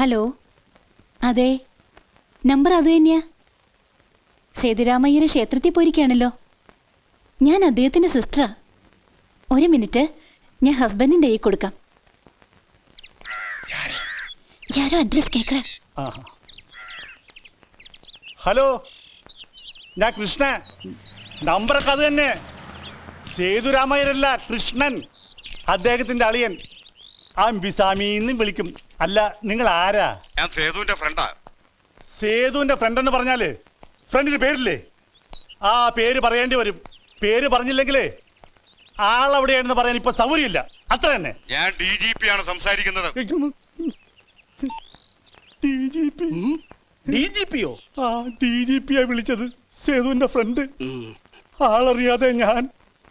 Hello. അതെ number അത് തന്നെയാ. സേതുരാമയ്യര് ക്ഷേത്രത്തിൽ പോയിരിക്കുകയാണല്ലോ. ഞാൻ അദ്ദേഹത്തിന്റെ സിസ്റ്ററാ. ഒരു മിനിറ്റ് ഞാൻ ഹസ്ബൻഡിന്റെ കൈ കൊടുക്കാം. യാരോ? അഡ്രസ് കേക്കറ? ഹലോ ഞാൻ കൃഷ്ണ. നമ്പറൊക്കെ അത് തന്നെ. സേതുരാമയ്യരല്ല കൃഷ്ണൻ. അദ്ദേഹത്തിന്റെ അളിയൻ. ആ ബിസാമിന്നും വിളിക്കും. അല്ല നിങ്ങൾ ആരാ ഞാൻ സേതുവിന്റെ ഫ്രണ്ടാ. സേതുവിന്റെ ഫ്രണ്ട് എന്ന് പറഞ്ഞാൽ? ഫ്രണ്ടിന്റെ പേരില്ലേ? ആ പേര് പറയേണ്ടി വരും. പേര് പറഞ്ഞില്ലെങ്കിലേ ആളെവിടെയാണെന്ന് പറയാൻ ഇപ്പൊ സൗകര്യമില്ല. അത്ര തന്നെ. ഞാൻ ഡി ജി പി ആണ് സംസാരിക്കുന്നത്. D G P D G പിയോ ആ ഡി ജി പിയാ വിളിച്ചത്. സേതുവിന്റെ ഫ്രണ്ട് ആളറിയാതെ ഞാൻ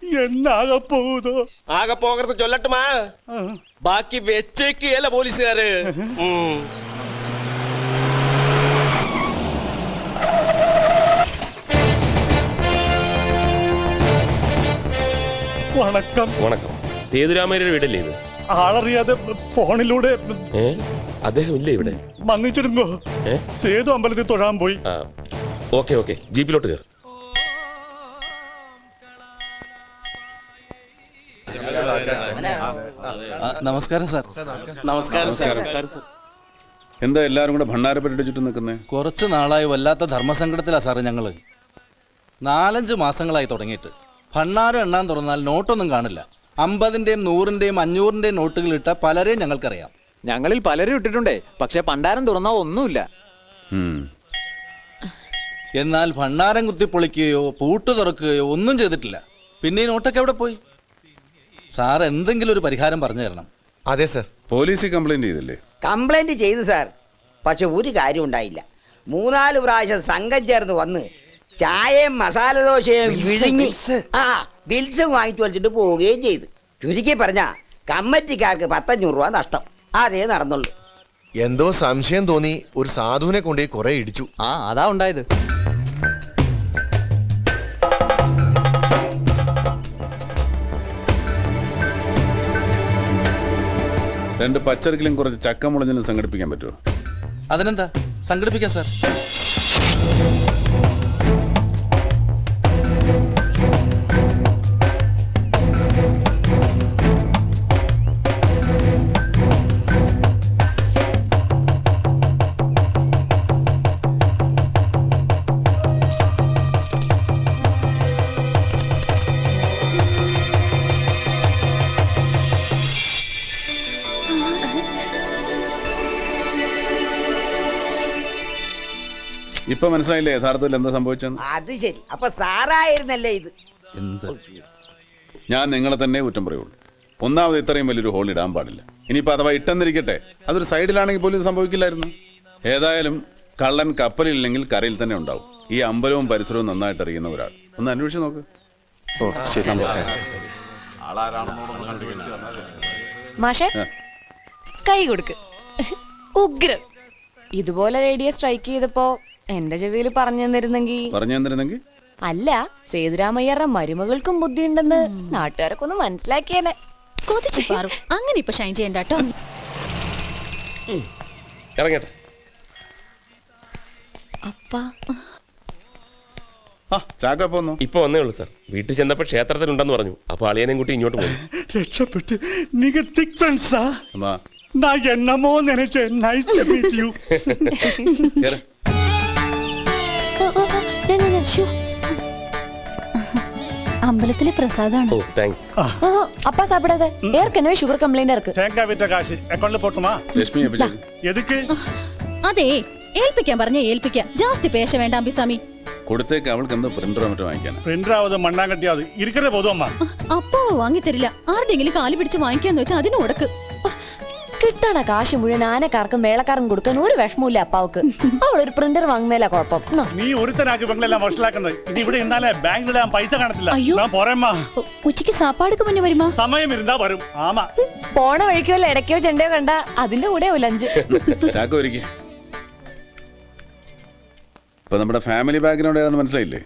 എന്നാകെ പോകുതോ ആകെ പോകരുത് ചൊല്ലട്ടുമാ ബാക്കി വെച്ചേക്കല്ല പോലീസുകാര്. ഉം. വണക്കം. വണക്കം. സേതുരാമയ്യരുടെ വീടല്ലേ ഇത്? ആളറിയാതെ ഫോണിലൂടെ ഏ? അദ്ദേഹം ഇല്ലേ ഇവിടെ? മന്നിച്ചിരുന്നോ സേതു അമ്പലത്തിൽ തൊഴാൻ പോയി. Okay okay. ജീപ്പിലോട്ട് കയറി. നമസ്കാരം സാർ. നമസ്കാരം സാർ. നമസ്കാരം. സാർ. എന്താ എല്ലാവരും കൂടെ ഭണ്ണാരപ്പെട്ടിട്ട് ചുറ്റും നിൽക്കുന്നേ? കുറച്ച് നാളായി വല്ലാത്ത ധർമ്മസങ്കടത്തിലാ സാറേ ഞങ്ങൾ നാലഞ്ച് മാസങ്ങളായി തുടങ്ങിയിട്ട്. ഭണ്ണാരം എണ്ണാൻ തുറന്നാൽ നോട്ടൊന്നും കാണില്ല. അമ്പതിന്റെയും നൂറിന്റെയും അഞ്ഞൂറിന്റെയും നോട്ടുകൾ ഇട്ട പലരെയും ഞങ്ങൾക്കറിയാം. ഞങ്ങളിൽ പലരും ഇട്ടിട്ടുണ്ടേ. പക്ഷെ പണ്ടാരം തുറന്നാ ഒന്നുമില്ല. എന്നാൽ ഭണ്ണാരം കുത്തിപ്പൊളിക്കുകയോ പൂട്ട് തുറക്കുകയോ ഒന്നും ചെയ്തിട്ടില്ല. പിന്നെ ഈ നോട്ടൊക്കെ എവിടെ പോയി? സാർ എന്തെങ്കിലും ഒരു പരിഹാരം പറഞ്ഞു തരണം. അതെ സർ. പോലീസ് കംപ്ലൈന്റ് ചെയ്തില്ലേ? കംപ്ലൈന്റ് ചെയ്തു സാർ. പക്ഷെ ഒരു കാര്യം ഉണ്ടായില്ല. മൂന്നാൽ പ്രാവശ്യം സംഘം ചേർന്ന് വന്ന് ചായയും മസാല ദോശയും വിഴുങ്ങി ആ ബിൽസും വാങ്ങിച്ചു വലിച്ചിട്ട് പോവുകയും ചെയ്തു. ചുരുക്കി പറഞ്ഞ കമ്മറ്റിക്കാർക്ക് പത്തഞ്ഞൂറ് രൂപ നഷ്ടം. അതേ നടന്നുള്ളൂ. എന്തോ സംശയം തോന്നി ഒരു സാധുവിനെ കൊണ്ടുപോയി കുറെ ഇടിച്ചു. ആ അതാ ഉണ്ടായത്. രണ്ട് പച്ചറിക്കലും കുറച്ച് ചക്ക മുളഞ്ഞിലും സംഘടിപ്പിക്കാൻ പറ്റുമോ? അതിനെന്താ? സംഘടിപ്പിക്കാം സാർ. ഇപ്പൊ മനസ്സിലായില്ലേ യഥാർത്ഥത്തിൽ എന്താ സംഭവിച്ചെന്ന്? അത് ശരി. അപ്പൊ സാറായിരുന്നല്ലേ ഇത്? എന്ത്? ഞാൻ നിങ്ങളെ തന്നെ കുറ്റം പറയുള്ളൂ. ഒന്നാമത് ഇത്രയും വലിയൊരു ഹോൾ ഇടാൻ പാടില്ല. ഇനിയിപ്പോ അഥവാ ഇട്ടെന്നിരിക്കട്ടെ അതൊരു സൈഡിലാണെങ്കിൽ പോലും സംഭവിക്കില്ലായിരുന്നു. ഏതായാലും കള്ളൻ കപ്പലില്ലെങ്കിൽ കരയിൽ തന്നെ ഉണ്ടാവും. ഈ അമ്പലവും പരിസരവും നന്നായിട്ട് അറിയുന്ന ഒരാൾ. ഒന്ന് അന്വേഷിച്ച് നോക്ക്. മാഷെ ആ. കൈ കൊടുക്ക്. ഉഗ്രം. ഇതുപോലെ റേഡിയോ സ്ട്രൈക്ക് ചെയ്തപ്പോ എന്റെ ചെവിയിൽ പറഞ്ഞു തന്നിരുന്നെങ്കിൽ പറഞ്ഞു തന്നിരുന്നെങ്കിൽ അല്ല സേതുരാമയ്യരുടെ മരുമകൾക്കും ബുദ്ധിയുണ്ടെന്ന് നാട്ടുകാരൊക്കെ ഒന്ന് മനസ്സിലാക്കിയേനെ. കൊതിച്ചു പാറും. അങ്ങനെ ഇപ്പൊ ഷൈൻ ചെയ്യണ്ട കേട്ടോ ഇറങ്ങട്ടെ. അപ്പാ. ആ ചാക്ക പോന്നു ഇപ്പൊ വന്നേ ഉള്ളൂ സാർ. വീട്ടിൽ ചെന്നപ്പോ ക്ഷേത്രത്തിലുണ്ടെന്ന് പറഞ്ഞു. അപ്പൊ അളിയനെയും കൂട്ടി ഇങ്ങോട്ട് പോയി. രക്ഷപ്പെട്ട് നിങ്ങൾ തിക് ഫ്രണ്ട്സാ എന്നാ നാ എന്നമോ നനച്ച് നൈസ് ടു മീറ്റ് യു കേറ്. അമ്പലത്തിലെ പ്രസാദാണ് ഓ താങ്ക്സ് ഓ அப்பா சாப்பிடாத ஏற்கனவே சுகர் கம்ப்ளைண்ட் இருக்கு തേങ്ങ വിറ്റ കാശ് അക്കൗണ്ടിൽ പോട്ടുമാ ലക്ഷ്മി എപ്പിച്ചേക്ക് എതുക്ക് അതെ ഏൽപ്പിക്കാൻ പറഞ്ഞ ഏൽപ്പിക്കാം ജാസ്തി പേശ വേണ്ട അമ്പിസ്വാമി കൊടുത്തേക്ക് അവൾക്ക് എന്താ പ്രിന്ററോ മറ്റോ വാങ്ങിക്കാനാ പ്രിന്ററാവത് മണ്ണാങ്കട്ടിയാവത് ഇരിക്കരുത് പോതുമ്മ അപ്പാവ് വാങ്ങിത്തരില്ല ആരുടെങ്കിലും കാല് പിടിച്ച് വാങ്ങിക്കാന്ന് വെച്ചാൽ അതിന് കൊടുക്ക് കിട്ടണ കാശ് മുഴുവൻ ആനക്കാർക്കും മേളക്കാർക്കും കൊടുക്കാൻ ഒരു വിഷമമില്ല അപ്പാവക്ക്. അവളൊരു പ്രിന്റർ വാങ്ങുന്നതിലാ കുഴപ്പം. എന്നാ, നീ ഒരുത്തനാക്കി പെങ്ങളെല്ലാം വഷളാക്കുന്നത്. ഇനി ഇവിടെ ഇന്നാലേ ബാങ്കിലിടാൻ പൈസ കാണത്തില്ല. അയ്യോ. ഞാൻ പോരേമ്മ ഉച്ചയ്ക്ക് സാപ്പാടുക്ക് മുന്നേ വരുമോ? സമയം ഇരുന്നാ വരും. ആമാ. പോണ വഴിക്കോ അല്ല ഇടയ്ക്കോ ചെണ്ടയോ കണ്ട അതിന്റെ കൂടെ ലഞ്ച് ചാക്ക ഒരുക്കി. ഇപ്പൊ നമ്മുടെ ഫാമിലി ബാക്ക്ഗ്രൗണ്ട് ഏതാണെന്ന് മനസ്സിലായില്ലേ?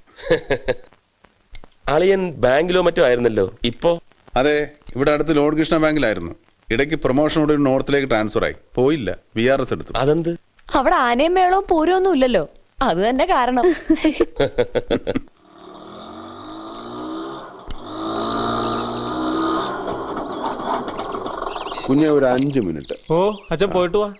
അളിയൻ ബാങ്കിലോ മറ്റോ ആയിരുന്നല്ലോ? ഇപ്പോ? അതെ ഇവിടെ അടുത്ത് ലോഡ് കൃഷ്ണ ബാങ്കിലായിരുന്നു ഇടയ്ക്ക് പ്രൊമോഷനോട് നോർത്തിലേക്ക് ട്രാൻസ്ഫർ ആയി. പോയില്ല. വി ആർ എസ് എടുത്തു. അതെന്ത്? അവിടെ ആനയും മേളവും പൂരമൊന്നും ഇല്ലല്ലോ അത് തന്നെ കാരണം. കുഞ്ഞെ ഒരു അഞ്ച് മിനിറ്റ്. ഓ അച്ഛൻ പോയിട്ട് വാ.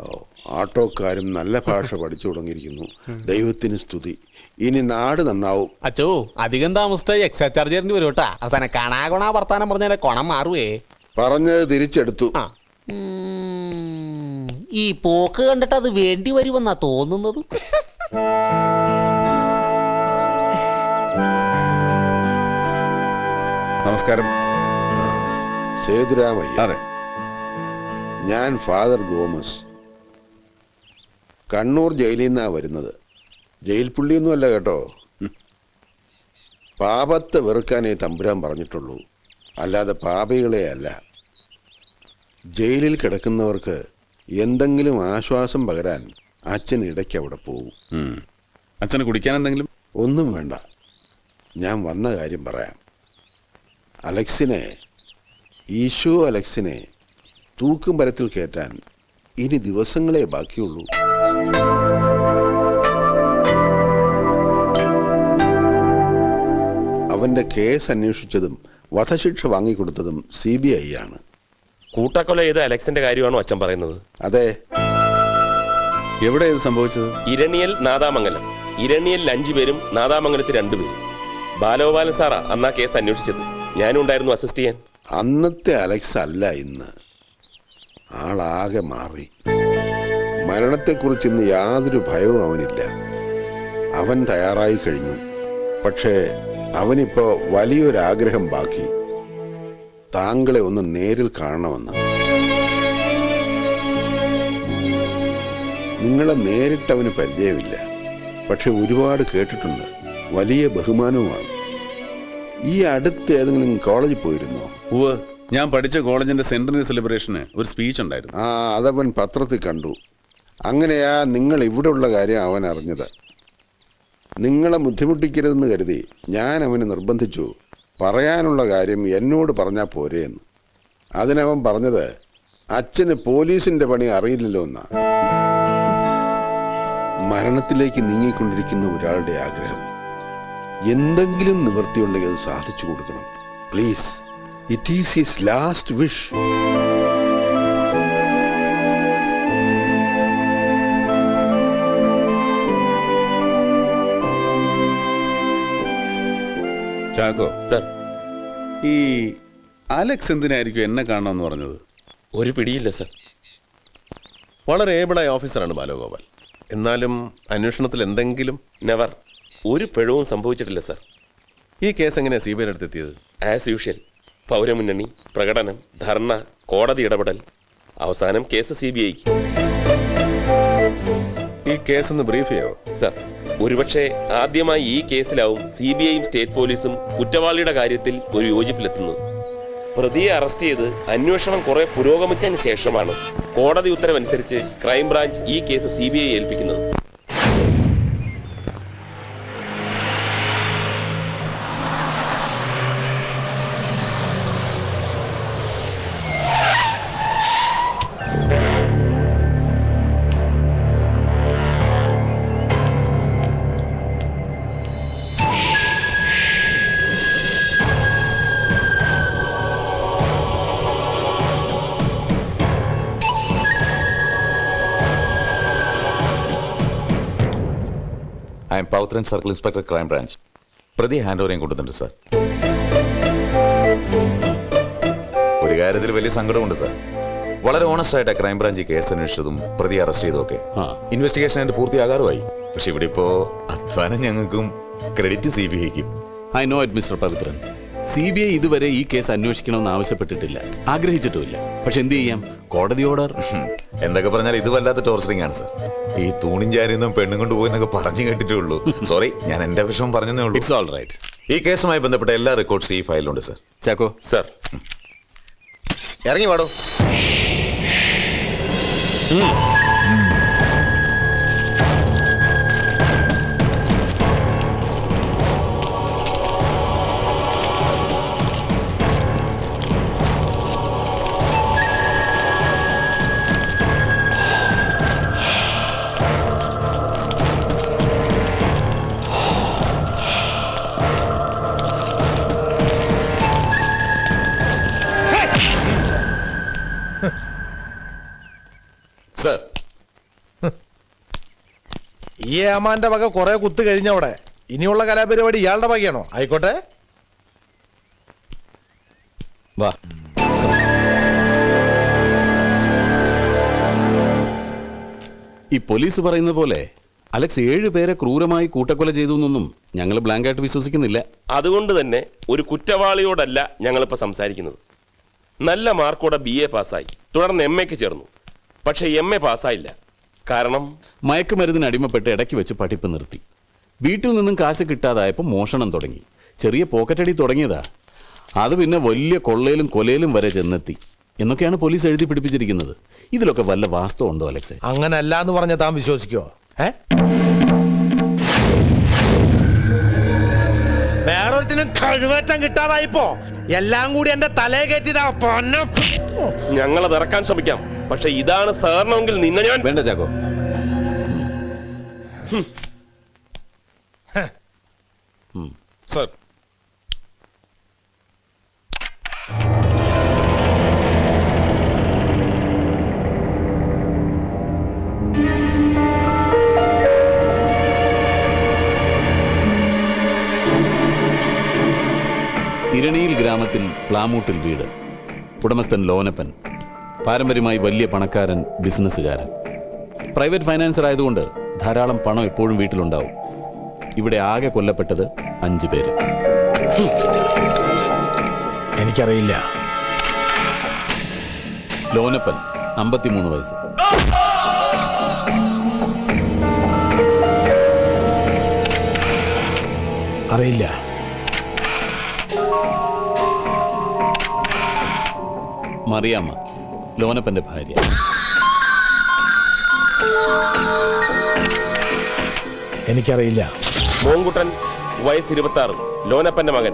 ഓ ആട്ടോക്കാരും നല്ല ഭാഷ പഠിച്ചു തുടങ്ങിയിരിക്കുന്നു. ദൈവത്തിന് സ്തുതി. ഇനി നാട് നന്നാവും. അച്ഛോ അധികം താമസിച്ചായി എക്സ്ട്രാ ചാർജ് തരേണ്ടി വരും കേട്ടാ. അവസാനം കണാ കൊണാ വർത്താനം പറഞ്ഞാലേ കൊണം മാറുവേ. പറഞ്ഞത് തിരിച്ചെടുത്തു. ആ. ഈ പോക്ക് കണ്ടിട്ട് അത് വേണ്ടി വരുമെന്നാ തോന്നുന്നത്. നമസ്കാരം. സേതുരാമയ്യ. അതെ. ഞാൻ ഫാദർ ഗോമസ്. കണ്ണൂർ ജയിലിൽ നിന്നാണ് വരുന്നത്. ജയിൽ പുള്ളിയൊന്നുമല്ല കേട്ടോ. പാപത്തെ വെറുക്കാനേ തമ്പുരാൻ പറഞ്ഞിട്ടുള്ളൂ. അല്ലാതെ പാപികളെ അല്ല. ജയിലിൽ കിടക്കുന്നവർക്ക് എന്തെങ്കിലും ആശ്വാസം പകരാൻ അച്ഛൻ ഇടയ്ക്ക് അവിടെ പോകും. അച്ഛന് കുടിക്കാൻ എന്തെങ്കിലും? ഒന്നും വേണ്ട. ഞാൻ വന്ന കാര്യം പറയാം. അലക്സിനെ ഈശോ അലക്സിനെ തൂക്കും മരത്തിൽ കയറ്റാൻ ഇനി ദിവസങ്ങളെ ബാക്കിയുള്ളൂ. അവന്റെ കേസ് അന്വേഷിച്ചതും വധശിക്ഷ വാങ്ങിക്കൊടുത്തതും സി ബി ഐ ആണ്. കൂട്ടക്കൊല ചെയ്ത അലക്സിന്റെ കാര്യമാണോ അച്ഛൻ പറയുന്നത്? അതെ. എവിടെ ഇത് സംഭവിച്ചത്? ഇരണിയൽ നാദാമംഗലം. ഇരണിയൽ അഞ്ചു പേരും നാദാമംഗലത്തിൽ രണ്ടുപേരും ബാലഗോപാലൻ സാറാ അന്നാ കേസ് അന്വേഷിച്ചത്. ഞാനും ഉണ്ടായിരുന്നു അസിസ്റ്റ് ചെയ്യാൻ. അന്നത്തെ അലക്സ് അല്ല ഇന്ന്. ആളാകെ മാറി. മരണത്തെക്കുറിച്ച് ഇന്ന് യാതൊരു ഭയവും അവനില്ല. അവൻ തയ്യാറായി കഴിഞ്ഞു. പക്ഷേ അവനിപ്പോ വലിയൊരാഗ്രഹം ബാക്കി. താങ്കളെ ഒന്ന് നേരിൽ കാണണമെന്ന്. നിങ്ങളെ നേരിട്ട് അവന് പരിചയമില്ല. പക്ഷെ ഒരുപാട് കേട്ടിട്ടുണ്ട്. വലിയ ബഹുമാനവുമാണ്. ഈ അടുത്ത് ഏതെങ്കിലും കോളേജിൽ പോയിരുന്നോ? ഉവ് ഞാൻ പഠിച്ച കോളേജിന്റെ സെന്ററിന് സെലിബ്രേഷന് ഒരു സ്പീച്ച് ഉണ്ടായിരുന്നു. ആ അതവൻ പത്രത്തിൽ കണ്ടു. അങ്ങനെയാ നിങ്ങൾ ഇവിടെയുള്ള കാര്യം അവൻ അറിഞ്ഞത്. നിങ്ങളെ ബുദ്ധിമുട്ടിക്കരുതെന്ന് കരുതി ഞാൻ അവനെ നിർബന്ധിച്ചു. പറയാനുള്ള കാര്യം എന്നോട് പറഞ്ഞാൽ പോരെ എന്ന്. അതിനവൻ പറഞ്ഞത് അച്ഛന് പോലീസിന്റെ പണി അറിയില്ലല്ലോ എന്നാ. മരണത്തിലേക്ക് നീങ്ങിക്കൊണ്ടിരിക്കുന്ന ഒരാളുടെ ആഗ്രഹം എന്തെങ്കിലും നിവൃത്തിയുണ്ടെങ്കിൽ അത് സാധിച്ചു കൊടുക്കണം. Please it is his last wish Chacko sir. ഈ അലക്സ് എന്തിനായിരിക്കും എന്നെ കാണണമെന്ന് പറഞ്ഞത്? ഒരു പിടിയില്ല സർ. വളരെ ഏബിളായ ഓഫീസറാണ് ബാലഗോപാൽ. എന്നാലും അന്വേഷണത്തിൽ എന്തെങ്കിലും? നെവർ ഒരു പിഴവും സംഭവിച്ചിട്ടില്ല സർ. ഈ കേസ് എങ്ങനെയാണ് സി ബി ഐയുടെ അടുത്തെത്തിയത്? ആസ് യൂഷ്വൽ പൗരമുന്നണി പ്രകടനം ധർണ കോടതി ഇടപെടൽ. അവസാനം കേസ് സി ബി ഐക്ക്. ഈ കേസ് ഒന്ന് ബ്രീഫ് ചെയ്യോ? സർ. ഒരുപക്ഷെ ആദ്യമായി ഈ കേസിലാവും സി ബി ഐയും സ്റ്റേറ്റ് പോലീസും കുറ്റവാളിയുടെ കാര്യത്തിൽ ഒരു യോജിപ്പിലെത്തുന്നത്. പ്രതിയെ അറസ്റ്റ് ചെയ്ത് അന്വേഷണം കുറെ പുരോഗമിച്ചതിന് ശേഷമാണ് കോടതി ഉത്തരവനുസരിച്ച് ക്രൈംബ്രാഞ്ച് ഈ case C ഏൽപ്പിക്കുന്നത്. I M Pavithran circle inspector crime branch. പ്രതി ഹാൻഡ് ഓവറിയും കൊണ്ടുവന്നിട്ടുണ്ട് സാർ ഒരു കാര്യത്തിൽ വലിയ സങ്കടമുണ്ട് സാർ വളരെ ഓണസ്റ്റ് ആയിട്ട് ക്രൈം ബ്രാഞ്ച് ഈ കേസ് അന്വേഷിച്ചതും പ്രതി അറസ്റ്റ് ചെയ്തതൊക്കെ ഇൻവെസ്റ്റിഗേഷൻ അതിന്റെ പൂർത്തിയാകാറുമായി. പക്ഷെ ഇവിടെ ഇപ്പോ അധ്വാനം ഞങ്ങൾക്കും credit C B ഐക്കും I know it mister Pavithran C B I ഇതുവരെ ഈ കേസ് അന്വേഷിക്കണമെന്ന് ആവശ്യപ്പെട്ടിട്ടില്ല. ആഗ്രഹിച്ചിട്ടുമില്ല. പക്ഷെ എന്ത് ചെയ്യാം? കോടതി ഓർഡർ. എന്തൊക്കെ പറഞ്ഞാൽ ഇത് വല്ലാത്ത ടോർച്ചറിംഗ് ആണ് സർ. ഈ തൂണിൻ ചാരിന്നും പെണ്ണും കൊണ്ട് പോയെന്നൊക്കെ പറഞ്ഞു കേട്ടിട്ടുള്ളൂ സോറി ഞാൻ എന്റെ വിഷമം പറഞ്ഞതേ ഉള്ളൂ. ഇറ്റ്സ് ഓൾ റൈറ്റ് ഈ കേസുമായി ബന്ധപ്പെട്ട എല്ലാ റെക്കോർഡ്സ് ഈ ഫയലിലുണ്ട് സർ. ചാക്കോ. സർ. ഇറങ്ങി പാടോ ഈ ഏമാന്റെ വക കുറെ കുത്ത് കഴിഞ്ഞവിടെ. ഇനിയുള്ള കലാപരിപാടി ഇയാളുടെ വകയാണോ ആയിക്കോട്ടെ. വാ. ഈ പോലീസ് പറയുന്ന പോലെ അലക്സ് ഏഴ് പേരെ ക്രൂരമായി കൂട്ടക്കൊല ചെയ്തു എന്നൊന്നും ഞങ്ങൾ ബ്ലാങ്കായിട്ട് വിശ്വസിക്കുന്നില്ല. അതുകൊണ്ട് തന്നെ ഒരു കുറ്റവാളിയോടല്ല ഞങ്ങളിപ്പോൾ സംസാരിക്കുന്നത്. നല്ല മാർക്കോടെ ബി എ പാസ്സായി തുടർന്ന് എം എക്ക് ചേർന്നു. പക്ഷേ എം എ പാസ്സായില്ല കാരണം? മയക്കുമരുന്നിന് അടിമപ്പെട്ട് ഇടയ്ക്ക് വെച്ച് പഠിപ്പ് നിർത്തി. വീട്ടിൽ നിന്നും കാശ് കിട്ടാതായപ്പോൾ മോഷണം തുടങ്ങി. ചെറിയ പോക്കറ്റടി തുടങ്ങിയതാ. അത് പിന്നെ വലിയ കൊള്ളയിലും കൊലയിലും വരെ ചെന്നെത്തി. എന്നൊക്കെയാണ് പോലീസ് എഴുതി പിടിപ്പിച്ചിരിക്കുന്നത്. ഇതിലൊക്കെ വല്ല വാസ്തവം ഉണ്ടോ അലക്സെ? അങ്ങനെ അല്ല എന്ന് പറഞ്ഞ താൻ വിശ്വസിക്കോ ഏ? വേറൊരുത്തിനും കഴിവേറ്റം കിട്ടാതായിപ്പോ. എല്ലാം കൂടി എന്റെ തലയെ പൊന്ന. ഞങ്ങൾ അത് ഇറക്കാൻ ശ്രമിക്കാം. പക്ഷെ ഇതാണ് സാറിനെങ്കിൽ നിന്നെ ഞാൻ വേണ്ട ചാക്കോ. സർ ഇരണിയിൽ ഗ്രാമത്തിൽ പ്ലാമൂട്ടിൽ വീട്. ഉടമസ്ഥൻ ലോനപ്പൻ പാരമ്പര്യമായി വലിയ പണക്കാരൻ ബിസിനസ്സുകാരൻ. പ്രൈവറ്റ് ഫൈനാൻസർ ആയതുകൊണ്ട് ധാരാളം പണം എപ്പോഴും വീട്ടിലുണ്ടാവും. ഇവിടെ ആകെ കൊല്ലപ്പെട്ടത് അഞ്ചു പേര്. എനിക്കറിയില്ല. ലോനപ്പൻ അമ്പത്തിമൂന്ന് വയസ്സ്. അറിയില്ല. മറിയാമ്മ ലോനപ്പന്റെ ഭാര്യ. എനിക്കറിയില്ല. മോങ്കുട്ടൻ വയസ്സ് ഇരുപത്തി ആറ് ലോനപ്പന്റെ മകൻ.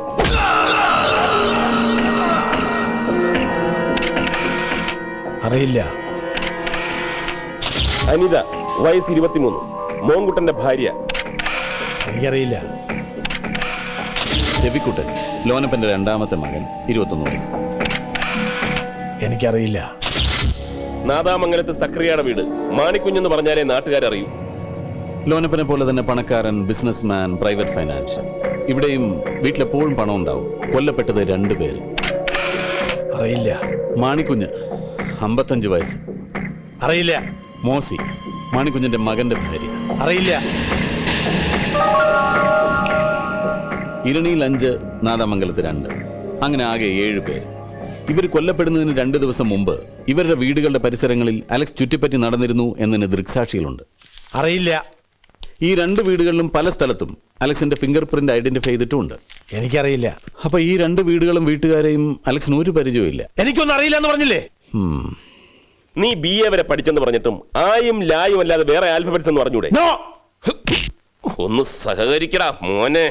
അറിയില്ല. അനിത വയസ്സ് ഇരുപത്തിമൂന്ന് മോങ്കുട്ടന്റെ ഭാര്യ. എനിക്കറിയില്ല. രവിക്കുട്ടൻ ലോനപ്പന്റെ രണ്ടാമത്തെ മകൻ ഇരുപത്തൊന്ന് വയസ്സ്. എനിക്കറിയില്ല. നാദാമംഗലത്ത് സക്രിയയുടെ വീട്. മാണിക്കുഞ്ഞെന്ന് പറഞ്ഞാലേ നാട്ടുകാരറിയൂ. ലോനപ്പനെ പോലെ തന്നെ പണക്കാരൻ ബിസിനസ്മാൻ പ്രൈവറ്റ് ഫൈനാൻഷ്യൽ. ഇവിടെയും വീട്ടിലെപ്പോഴും പണം ഉണ്ടാവും കൊല്ലപ്പെട്ടത് രണ്ടുപേര് അറിയില്ല. മാണിക്കുഞ്ഞ് അമ്പത്തഞ്ച് വയസ്സ്. അറിയില്ല. മോസി മാണിക്കുഞ്ഞിന്റെ മകന്റെ ഭാര്യ. അറിയില്ല. ഇരണിയിൽ അഞ്ച് നാദാമംഗലത്ത് രണ്ട്. അങ്ങനെ ആകെ ഏഴ് പേര്. ഇവർ കൊല്ലപ്പെടുന്നതിന് രണ്ട് ദിവസം മുമ്പ് ഇവരുടെ വീടുകളുടെ പരിസരങ്ങളിൽ അലക്സ് ചുറ്റിപ്പറ്റി നടന്നിരുന്നു എന്നതിന് ദൃക്സാക്ഷികളുണ്ട്. അറിയില്ല. ഈ രണ്ട് വീടുകളിലും പല സ്ഥലത്തും അലക്സിന്റെ ഫിംഗർ പ്രിന്റ് ഐഡന്റിഫൈ ചെയ്തിട്ടുമുണ്ട്. എനിക്കറിയില്ല. അപ്പൊ ഈ രണ്ട് വീടുകളും വീട്ടുകാരെയും അലക്സിന് ഒരു പരിചയമില്ല എനിക്കൊന്നും അറിയില്ല എന്ന് പറഞ്ഞില്ലേ നീ ബി എ വരെ പഠിച്ചെന്ന് പറഞ്ഞിട്ടും ആയും ലായും അല്ലാതെ വേറെ ആൽഫബറ്റ്സ് എന്ന് പറഞ്ഞൂടെ? നോ! ഒന്ന് സഹകരിക്കടാ മോനെ.